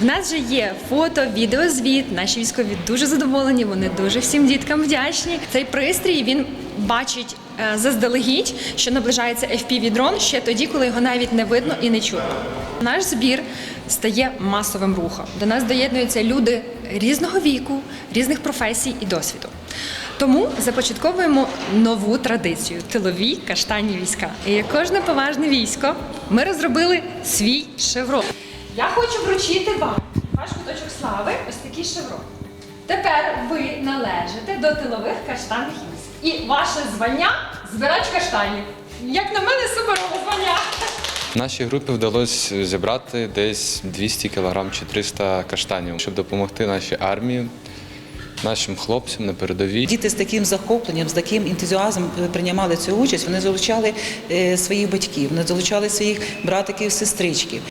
В нас вже є фото, відеозвіт. Наші військові дуже задоволені. Вони дуже всім діткам вдячні. Цей пристрій він бачить е, заздалегідь, що наближається fpv дрон ще тоді, коли його навіть не видно і не чутно. Наш збір стає масовим рухом. До нас доєднуються люди різного віку, різних професій і досвіду. Тому започатковуємо нову традицію тилові каштанні війська. І як кожне поважне військо, ми розробили свій шеврон. Я хочу вручити вам ваш куточок слави, ось такий шеврон. Тепер ви належите до тилових каштанних військ. І ваше звання збирач каштанів. Як на мене, суперове звання. Нашій групі вдалося зібрати десь 200 кг чи 300 каштанів, щоб допомогти нашій армії, нашим хлопцям на передовій. Діти з таким захопленням, з таким ентузіазмом е, приймали цю участь. Вони залучали е, своїх батьків, вони залучали своїх братиків, сестричків.